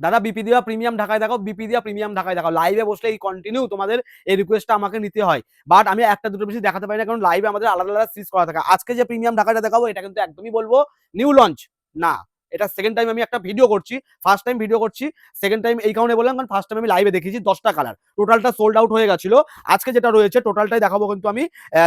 দাদা বিপি দিয়া প্রিমিয়াম ঢাকায় দেখাও বিপি দিয়া প্রিমিয়াম ঢাকায় দেখাও। লাইভে বসলে এই কন্টিনিউ তোমাদের এই রিকোয়েস্টটা আমাকে নিতে হয়। বাট আমি একটা, দুটো বেশি দেখাতে পারি না, কারণ লাইভে আমাদের আলাদা আলাদা সিজ করা থাকে। আজকে যে প্রিমিয়াম ঢাকাটা দেখাবো, এটা কিন্তু একদমই বলব নিউ লঞ্চ না। এটা সেকেন্ড টাইম আমি একটা ভিডিও করছি ফার্স্ট টাইম ভিডিও করছি সেকেন্ড টাইম এই কারণে বললাম, কারণ ফার্স্ট টাইম আমি লাইভে দেখেছি দশটা কালার টোটালটা সোল্ড আউট হয়ে গেছিল। আজকে যেটা রয়েছে টোটালটাই দেখাবো কিন্তু আমি।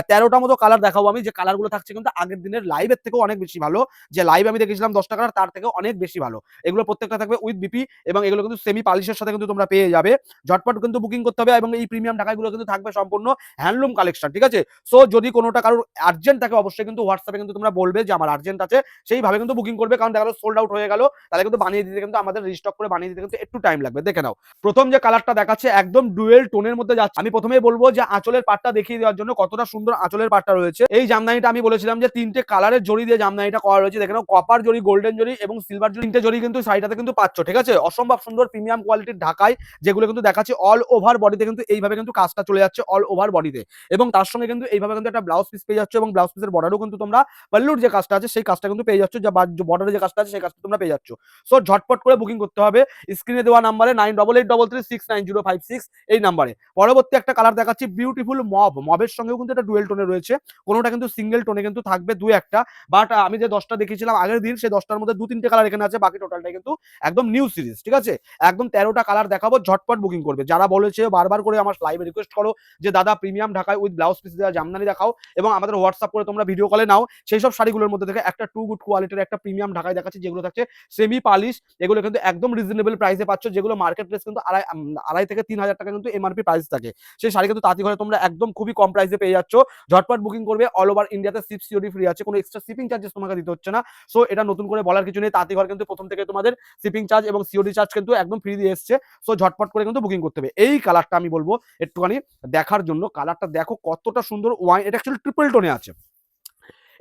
তেরোটা মতো কালার দেখাবো আমি, যে কালারগুলো থাকছে কিন্তু আগের দিনের লাইভের থেকেও অনেক বেশি ভালো। যে লাইভ আমি দেখেছিলাম দশটা কালার তার থেকে অনেক বেশি ভালো। এগুলো প্রত্যেকটা থাকবে উইথ বিপি এবং এগুলো কিন্তু সেমি পালিশের সাথে কিন্তু তোমরা পেয়ে যাবে। ঝটপট কিন্তু বুকিং করতে হবে এবং এই প্রিমিয়াম ঢাকাগুলো কিন্তু থাকবে সম্পূর্ণ হ্যান্ডলুম কালেকশন ঠিক আছে? সো যদি কোনোটা কারোর আর্জেন্ট থাকে, অবশ্যই কিন্তু হোয়াটসঅ্যাপে কিন্তু তোমরা বলবে যে আমার আর্জেন্ট আছে। সেইভাবে কিন্তু বুকিং করবে, কারণ দেখা গেলো সোল্ড আউট হয়ে গেল, তাহলে কিন্তু বানিয়ে দিতে কিন্তু আমাদের রিস্টক করে বানিয়ে দিতে কিন্তু একটু টাইম লাগবে। দেখে নাও, প্রথম যে কালারটা দেখাচ্ছে একদম ডুয়েল টোনের মধ্যে যাচ্ছে। আমি প্রথমেই বলব যে আঁচলের পাটটা দেখিয়ে দেওয়ার জন্য কতটা সুন্দর আঁচলের পাটটা রয়েছে। এই জামদানিটা আমি বলেছিলাম যে তিনটে কালারের জড়ি দিয়ে জামদানিটা করা রয়েছে। দেখে নাও কপার জড়ি গোল্ডেন জড়ি এবং সিলভার জড়ি তিনটে জড়ি কিন্তু শাড়িটাতে কিন্তু পাচ্ছ, ঠিক আছে? অসম্ভব সুন্দর প্রিমিয়াম কোয়ালিটির ঢাকায় যেগুলো কিন্তু দেখাচ্ছে অল ওভার বডিতে কিন্তু এইভাবে কিন্তু কাজটা চলে যাচ্ছে অল ওভার বডিতে এবং তার সঙ্গে কিন্তু এইভাবে কিন্তু একটা ব্লাউজ পিস পেয়ে যাচ্ছে এবং ব্লাউজ পিসের বর্ডারও কিন্তু তোমরা পাল্লুর যে কাজটা আছে, সেই কাজটা কিন্তু পেয়ে যাচ্ছ। যা বর্ডারে যে কাজটা আছে, সেই কাজটা তোমরা পেয়ে যাচ্ছ। সো ঝটপট করে বুকিং করতে হবে। স্ক্রিনে দেওয়া নাম্বারে nine double eight double three six nine zero five six এই নাম্বারে পরবর্তী একটা কালার দেখাচ্ছি বিউটিফুল মব মবের সঙ্গেও কিন্তু একটা ডুয়েল টোনে রয়েছে। কোনোটা কিন্তু সিঙ্গেল টোনে কিন্তু থাকবে, দু একটা। বাট আমি যে দশটা দেখিয়েছিলাম আগের দিন, সেই দশটার মধ্যে দু তিনটে কালার এখানে আছে, বাকি টোটালটাই কিন্তু একদম নিউ সিরিজ ঠিক আছে? একদম তেরোটা কালার দেখাবো, ঝটপট বুকিং করবে। যারা বলেছে, বারবার করে আমার লাইভে রিকোয়েস্ট করো যে, দাদা প্রিমিয়াম ঢাকায় উইথ ব্লাউজ পিস দেওয়া, জামদানি দেখাও এবং আমাদের হোয়াটসঅ্যাপ করে তোমরা ভিডিও কলে নাও। সেই সব শাড়িগুলোর মধ্যে থেকে একটা টু গুড কোয়ালিটির একটা প্রিমিয়াম ঢাকায় দেখাচ্ছে যেগুলো থাকছে সেমি পালিশ এগুলো কিন্তু একদম রিজনেবল প্রাইসে পাচ্ছ, যেগুলো মার্কেট প্রাইস কিন্তু আড়াই আড়াই থেকে তিন হাজার টাকা কিন্তু এমআরপি প্রাইস থাকে। সেই শাড়ি কিন্তু তাঁতি ঘরে তোমরা একদম খুবই কম প্রাইসে পেয়ে যাচ্ছ। ঝটপট বুকিং করবে অল ওভার ইন্ডিয়াতে সিপ সিওডি ফ্রি আছে, কোনো এক্সট্রা শিপিং চার্জেস তোমাকে দিতে হচ্ছে না। সো এটা নতুন করে বলার কিছু নেই, তাঁতি ঘর কিন্তু প্রথম থেকে তোমাদের শিপিং চার্জ এবং সিওডি চার্জ কিন্তু একদম ফ্রি দিয়ে এসছে। সো ঝটপট করে কিন্তু বুকিং করতে হবে। এই কালারটা আমি বলব একটুখানি দেখার জন্য। কালারটা দেখো কতটা সুন্দর ওয়াইন এটা অ্যাকচুয়ালি ট্রিপল টোনে আছে।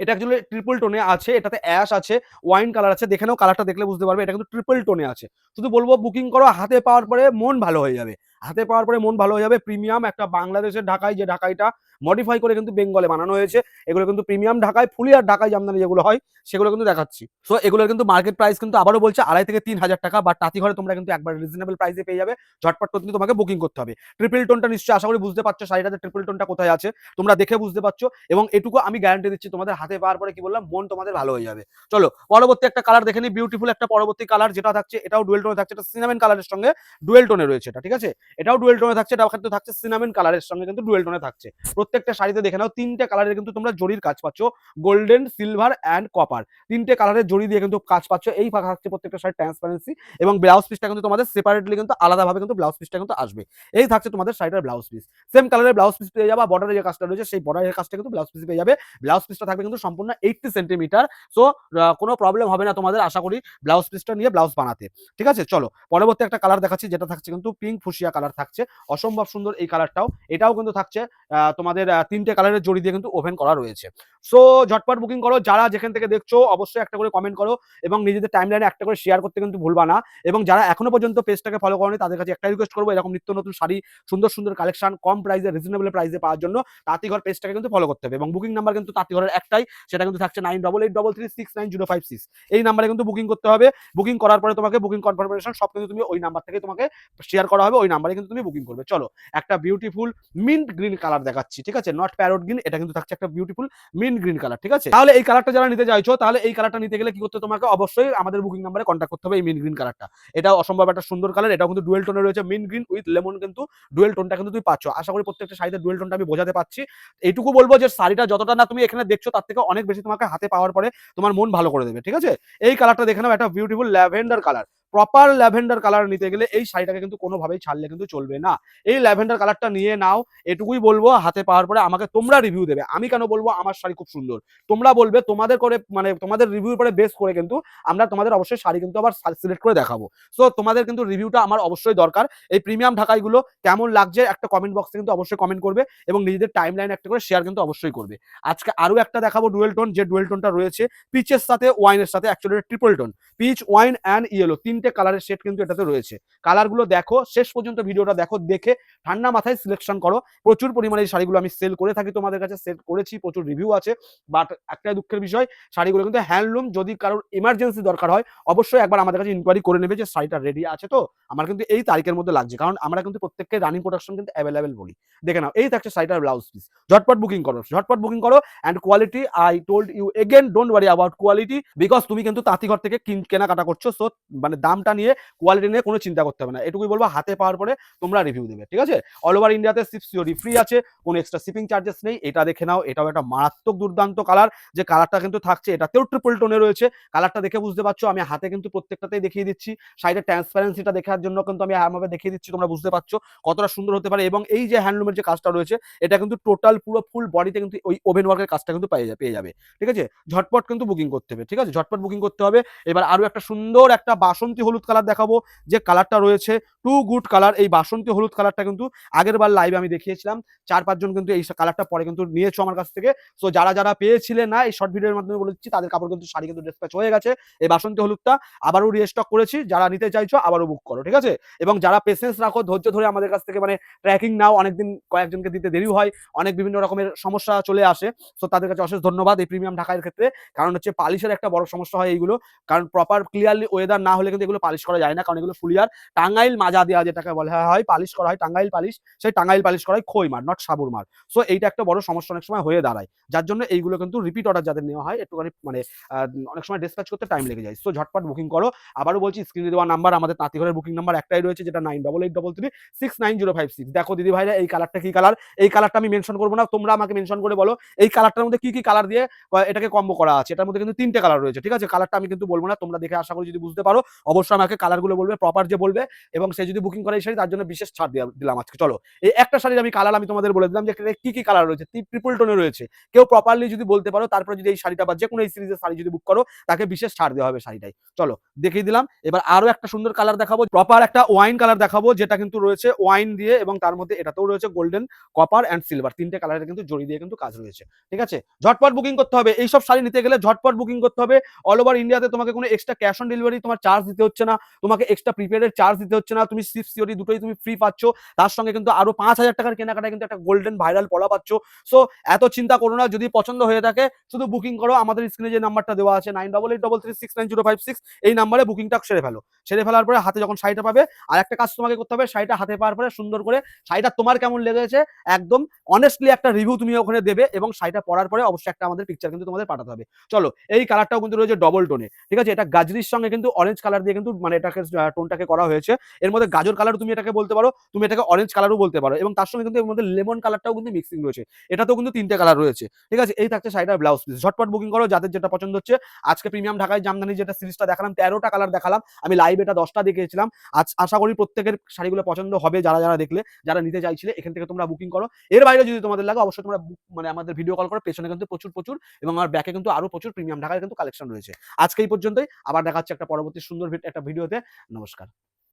এটা অ্যাকচুয়ালি ট্রিপল টোনে আছে, এটাতে অ্যাশ আছে ওয়াইন কালার আছে, দেখে নাও কালারটা দেখলে বুঝতে পারবে, এটা কিন্তু ট্রিপল টোনে আছে। শুধু বলব বুকিং করো, হাতে পাওয়ার পরে মন ভালো হয়ে যাবে। হাতে পাওয়ার পরে মন ভালো হয়ে যাবে। প্রিমিয়াম একটা বাংলাদেশের ঢাকায়, যে ঢাকাইটা মডিফাই করে কিন্তু বেঙ্গলে বানানো হয়েছে। এগুলো কিন্তু প্রিমিয়াম ঢাকায় ফুলি আর ঢাকায় জামদানি যেগুলো হয়, সেগুলো কিন্তু দেখাচ্ছি। সো এগুলোর কিন্তু মার্কেট প্রাইস কিন্তু আবারও বলছে আড়াই থেকে তিন হাজার টাকা বা তাঁতি ঘরে তোমরা কিন্তু একবার রিজনেবল প্রাইসে পেয়ে যাবে। ঝটপট কিন্তু তোমাকে বুকিং করতে হবে। ট্রিপল টোনটা নিশ্চয়ই আশা করি বুঝতে পারছ শাড়িটাতে ট্রিপল টোনটা কোথায় আছে, তোমরা দেখে বুঝতে পারছ, এবং এটুকু আমি গ্যারান্টি দিচ্ছি, তোমাদের হাতে পাওয়ার পরে কি বললাম, মন তোমাদের ভালো হয়ে যাবে। চলো, পরবর্তী একটা কালার দেখে নিই বিউটিফুল একটা পরবর্তী কালার যেটা থাকছে, এটাও ডুয়েল টোনে থাকছে, এটা সিনামেন কালারের সঙ্গে ডুয়েল টোনে রয়েছে এটা, ঠিক আছে? এটাও ডুয়েল টোনে থাকছে এটা কিন্তু থাকছে সিনামেন কালারের সঙ্গে কিন্তু ডুয়েল টোনে থাকছে। প্রত্যেকটা শাড়িতে দেখে নাও, তিনটে কালারের কিন্তু তোমরা জরির কাজ পাচ্ছ গোল্ডেন সিলভার অ্যান্ড কপার তিনটে কালারের জড়ি দিয়ে কিন্তু কাজ পাচ্ছ, এই ফাঁকা থাকছে প্রত্যেকটা শাড়ি ট্রান্সপারেন্সি এবং ব্লাউজ পিসটা কিন্তু তোমাদের সেপারেটলি কিন্তু আলাদাভাবে কিন্তু ব্লাউজ পিসটা কিন্তু আসবে। এই থাকছে তোমাদের শাড়িটার ব্লাউজ পিস সেম কালারের ব্লাউজ পিস পেয়ে যাবে বর্ডারের যে কাজটা রয়েছে, সেই বর্ডারের কাজটা কিন্তু ব্লাউজ পিস পেয়ে যাবে। ব্লাউজ পিসটা থাকবে কিন্তু সম্পূর্ণ এইটটি সেন্টিমিটার সো কোনো প্রবলেম হবে না তোমাদের, আশা করি ব্লাউজ পিসটা নিয়ে ব্লাউজ বানাতে। ঠিক আছে? চলো, পরবর্তী একটা কালার দেখাচ্ছি, যেটা থাকছে কিন্তু পিঙ্ক ফুসিয়া থাকছে। অসম্ভব সুন্দর এই কালারটাও এটাও কিন্তু থাকছে তোমাদের তিনটে কালারের জড়ি দিয়ে কিন্তু ওভেন করা রয়েছে। সো ঝটপট বুকিং করো, যারা যেখান থেকে দেখছ, অবশ্যই একটা করে কমেন্ট করো এবং নিজেদের টাইম লাইনে একটা করে শেয়ার করতে কিন্তু ভুলবা না। এবং যারা এখনও পর্যন্ত পেজটাকে ফলো করনি, তাদের কাছে একটা রিকোয়েস্ট করব, এরকম নিত্য নতুন শাড়ি, সুন্দর সুন্দর কালেকশন কম প্রাইসে রিজনেবল প্রাইসে পাওয়ার জন্য তাঁতিঘর পেজটাকে কিন্তু ফলো করতে হবে। এবং বুকিং নাম্বার কিন্তু তাঁতিঘরের একটাই, সেটা কিন্তু থাকছে nine double eight double three six nine zero five six এই নাম্বারে কিন্তু বুকিং করতে হবে। বুকিং করার পরে তোমাকে বুকিং কনফার্মেশন সব কিন্তু তুমি ওই নাম্বার থেকে তোমাকে শেয়ার করা হবে, ওই নাম্বারে কিন্তু তুমি বুকিং করবে। চলো, একটা বিউটিফুল মিন্ট গ্রিন কালার দেখাচ্ছি, ঠিক আছে? নট প্যারোট গ্রিন এটা কিন্তু থাকছে একটা বিউটিফুল মিন্ট গ্রিন কালার ঠিক আছে? তাহলে এই কালারটা যারা নিতে চাইছো, তাহলে এই কালারটা নিতে গেলে কি করতে তোমাকে অবশ্যই আমাদের বুকিং নাম্বারে কন্ট্যাক্ট করতে হবে এই মিন্ট গ্রিন কালারটা এটা অসম্ভব একটা সুন্দর কালার এটা কিন্তু ডুয়েল টোনে রয়েছে। মিন্ট গ্রিন উইথ লেমন কিন্তু ডুয়েল টোনটা কিন্তু তুমি পাচ্ছ। আশা করি প্রত্যেকটা শাড়িতে ডুয়েল টোনটা আমি বোঝাতে পারছি এইটুকু বলব যে শাড়িটা যতটা না তুমি এখানে দেখছ, তার থেকে অনেক বেশি তোমাকে হাতে পাওয়ার পরে তোমার মন ভালো করে দেবে, ঠিক আছে? এই কালারটা দেখে নাও, একটা beautiful lavender colour proper lavender colour নিতে গেলে এই শাড়িটাকে কিন্তু কোনোভাবেই ছাড়লে কিন্তু চলবে না। এই ল্যাভেন্ডার কালারটা নিয়ে নাও, এটুকুই বলব, হাতে পাওয়ার পরে আমাকে তোমরা রিভিউ দেবে। আমি কেন বলব, আমার শাড়ি খুব সুন্দর। তোমরা বলবে, তোমাদের করে মানে তোমাদের রিভিউ পরে বেস করে কিন্তু আমরা তোমাদের অবশ্যই শাড়ি কিন্তু আবার সিলেক্ট করে দেখাবো। সো তোমাদের কিন্তু রিভিউটা আমার অবশ্যই দরকার। এই প্রিমিয়াম ঢাকাইগুলো কেমন লাগছে একটা কমেন্ট বক্সে কিন্তু অবশ্যই কমেন্ট করবে এবং নিজেদের টাইম লাইন একটা করে শেয়ার কিন্তু অবশ্যই করবে। আজকে আরও একটা দেখাবো ডুয়েল টোন যে ডুয়েল টোনটা রয়েছে পিচের সাথে ওয়াইনের সাথে actually triple tone peach wine and yellow তিনটে তিনটে কালারের সেট কিন্তু এটাতে রয়েছে। কালারগুলো দেখো, শেষ পর্যন্ত ভিডিওটা দেখো, দেখে ঠান্ডা মাথায় সিলেকশন করো। প্রচুর পরিমাণে এই শাড়িগুলো আমি সেল করে থাকি তোমাদের কাছে সেল করেছি, প্রচুর রিভিউ আছে। বাট একটাই দুঃখের বিষয়, শাড়িগুলো কিন্তু হ্যান্ডলুম যদি কারোর ইমার্জেন্সি দরকার হয়, অবশ্যই একবার আমাদের কাছে ইনকোয়ারি করে নেবে যে শাড়িটা রেডি আছে তো। আমার কিন্তু এই তারিখের মধ্যে লাগছে, কারণ আমরা কিন্তু প্রত্যেককে রানিং প্রোডাকশন কিন্তু অ্যাভেলেবেল বলি। দেখে নাও, এই থাকছে শাড়িটার ব্লাউজ পিস ঝটপট বুকিং করো, ঝটপট বুকিং করো and quality I told you again don't worry about quality because তুমি কিন্তু তাঁতিঘর থেকে কিন- কেনাকাটা করছ সো মানে দামটা নিয়ে কোয়ালিটি নিয়ে কোনো চিন্তা করতে হবে না। এটুকুই বলব, হাতে পাওয়ার পরে তোমরা রিভিউ দেবে, ঠিক আছে? অল ওভার ইন্ডিয়াতে সিপ সিওরি ফ্রি আছে, কোনো এক্সট্রা শিপিং চার্জেস নেই, এটা দেখে নাও, এটাও একটা মারাত্মক দুর্দান্ত কালার যে কালারটা কিন্তু থাকছে, এটাতেও ট্রিপল টোনে রয়েছে। কালারটা দেখে বুঝতে পারছ, আমি হাতে কিন্তু প্রত্যেকটাতেই দেখিয়ে দিচ্ছি। সাইডের ট্রান্সপারেন্সিটা দেখার জন্য কিন্তু আমি এমনভাবে দেখিয়ে দিচ্ছি, তোমরা বুঝতে পারছ কতটা সুন্দর হতে পারে। এবং এই যে হ্যান্ডলুমের যে কাজটা রয়েছে, এটা কিন্তু টোটাল পুরো ফুল বডিতে কিন্তু ওই ওভেন ওয়ার্কের কাজটা কিন্তু পেয়ে পেয়ে যাবে, ঠিক আছে? ঝটপট কিন্তু বুকিং করতে হবে, ঠিক আছে? ঝটপট বুকিং করতে হবে। এবার আরও একটা সুন্দর একটা বাসন্তী হলুদ কালার দেখাবো, যে কালারটা রয়েছে টু গুড কালার এই বাসন্তী হলুদ কালারটা কিন্তু আগের বার লাইভে আমি দেখিয়েছিলাম। চার পাঁচজন কিন্তু এই কালারটা পরে কিন্তু নিয়েছো আমার কাছ থেকে। সো যারা যারা পেয়েছিলেন না এই শর্ট ভিডিওর মাধ্যমে বলে দিচ্ছি তাদের কাপড় কিন্তু শাড়ি কিন্তু ডিসপ্যাচ হয়ে গেছে। এই বাসন্তী হলুদটা আবারও রিস্টক করেছি। যারা নিতে চাইছো আবারও বুক করো, ঠিক আছে? এবং যারা পেশেন্স রাখো, ধৈর্য ধরে আমাদের কাছ থেকে মানে ট্র্যাকিং নাও, অনেকদিন কয়েকজনকে দিতে দেরি হয়, অনেক বিভিন্ন রকমের সমস্যা চলে আসে। সো তাদের কাছে অশেষ ধন্যবাদ এই প্রিমিয়াম ঢাকার ক্ষেত্রে। কারণ হচ্ছে পালিশের একটা বড় সমস্যা হয় এইগুলো। কারণ প্রপার ক্লিয়ারলি ওয়েদার না হলে কিন্তু এগুলো পালিশ করা যায় না, কারণ এগুলো ফুলিয়ার টাঙ্গাইল মাজা দেওয়া যেটাকে বলা, হয় পালিশ করা হয়, টাঙ্গাইল পালিশ, সেই টাঙ্গাইল পালিশ করা হয় খই মার নট সাবুর মার। সো এইটা একটা বড় সমস্যা অনেক সময় হয়ে দাঁড়ায়। যার জন্য এইগুলো কিন্তু রিপিট অর্ডার যাদের নেওয়া হয়, একটুখানি মানে অনেক সময় ডিসপ্যাচ করতে টাইম লেগে যায়। সো ঝটপট বুকিং করো। আবারও বলছি স্ক্রিনে দেওয়া নাম্বার আমাদের তাঁতিঘরের বুকিং নাম্বার একটাই রয়েছে, যেটা nine double eight double three six nine zero five six দেখো দিদি ভাইরা, এই কালারটা কি কালার এই কালারটা আমি মেনশন করব না, তোমরা আমাকে মেনশন করে বলো, এই কালারটার মধ্যে কি কি কালার দিয়ে এটাকে কম্বো করা আছে? এটার মধ্যে কিন্তু তিনটে কালার রয়েছে, ঠিক আছে? কালারটা আমি কিন্তু বলব না, তোমরা দেখে আশা করি যদি বুঝতে পারো অবশ্যই আমাকে কালারগুলো বলবে প্রপার যে বলবে এবং সে যদি বুকিং করে এই শাড়ি, তার জন্য বিশেষ ছাড় দিয়া- দিলাম আজকে। চলো, এই একটা শাড়ির আমি কালার আমি তোমাদের বলে দিলাম যে কি কি কালার রয়েছে ট্রিপল টোনে রয়েছে। কেউ প্রপারলি যদি বলতে পারো, তারপরে যদি এই শাড়িটা বা যে কোনো এই সিরিজের শাড়ি যদি বুক করো, তাকে বিশেষ ছাড় দেওয়া হবে শাড়িটাই। চলো, দেখিয়ে দিলাম। এবার আরও একটা সুন্দর কালার দেখাবো প্রপার একটা ওয়াইন কালার দেখাবো, যেটা কিন্তু রয়েছে ওয়াইন দিয়ে এবং তার মধ্যে এটাতেও রয়েছে গোল্ডেন কপার অ্যান্ড সিলভার তিনটে কালারের কিন্তু জড়ি দিয়ে কিন্তু কাজ রয়েছে। ঠিক আছে? ঝটপট বুকিং করতে হবে। এইসব শাড়ি নিতে গেলে ঝটপট বুকিং করতে হবে। অল ওভার ইন্ডিয়াতে তোমাকে কোনো এক্সট্রা ক্যাশ অন ডেলিভারি তোমার চার্জ দিতে হচ্ছে না, তোমাকে এক্সট্রা প্রিপেডের চার্জ দিতে হচ্ছে না, তুমি সিপ সিওরি দুটোই তুমি ফ্রি পাচ্ছ। তার সঙ্গে কিন্তু আরও পাঁচ হাজার টাকার কেনাকাটায় কিন্তু একটা গোল্ডেন ভাইরাল পলা পাচ্ছ। সো এত চিন্তা করো না, যদি পছন্দ হয়ে থাকে, শুধু বুকিং করো। আমাদের স্ক্রিনে যে নাম্বারটা দেওয়া আছে nine double eight double three six nine zero five six এই নাম্বারে বুকিংটা সেরে ফেলো। সেরে ফেলার পরে হাতে যখন শাড়িটা পাবে, আর একটা কাজ তোমাকে করতে হবে, শাড়িটা হাতে পাওয়ার পরে সুন্দর করে শাড়িটা তোমার কেমন লেগেছে, একদম অনেস্টলি একটা রিভিউ তুমি ওখানে দেবে এবং শাড়িটা পরার পরে অবশ্যই একটা আমাদের পিকচার কিন্তু তোমাদের পাঠাতে হবে। চলো, এই কালারটাও কিন্তু রয়েছে ডবল টোনে ঠিক আছে? এটা গাজরির সঙ্গে কিন্তু অরেঞ্জ কালার দিয়ে কিন্তু মানে এটাকে টোনটাকে করা হয়েছে। এর মধ্যে গাজর কালার তুমি এটাকে বলতে পারো, তুমি এটাকে অরেঞ্জ কালারও বলতে পারো। এবং তার সঙ্গে কিন্তু এর মধ্যে লেমন কালারটাও কিন্তু মিক্সিং রয়েছে। এটাতেও কিন্তু তিনটে কালার রয়েছে। ঠিক আছে? এই থাকছে শাড়িটার ব্লাউজ পিস ঝটপট বুকিং করো, যাদের যেটা পছন্দ হচ্ছে। আজকে প্রিমিয়াম ঢাকায় জামদানি যেটা সিরিজটা দেখালাম, তেরোটা কালার দেখালাম। আমি লাইভ এটা দশটা দেখিয়েছিলাম। আজ আশা করি প্রত্যেকের শাড়িগুলো পছন্দ হবে যারা যারা দেখলে, যারা নিতে চাইছিলে, এখান থেকে তোমরা বুকিং করো। এর বাইরে যদি তোমাদের লাগে, অবশ্যই তোমরা মানে আমাদের ভিডিও কল করো। পেছনে কিন্তু প্রচুর প্রচুর এবং আমার ব্যাকে কিন্তু আরও প্রচুর প্রিমিয়াম ঢাকায় কিন্তু কালেকশন রয়েছে। আজকে এই পর্যন্তই। আবার দেখা হচ্ছে একটা পরবর্তী সুন্দর একটা ভিডিওতে নমস্কার।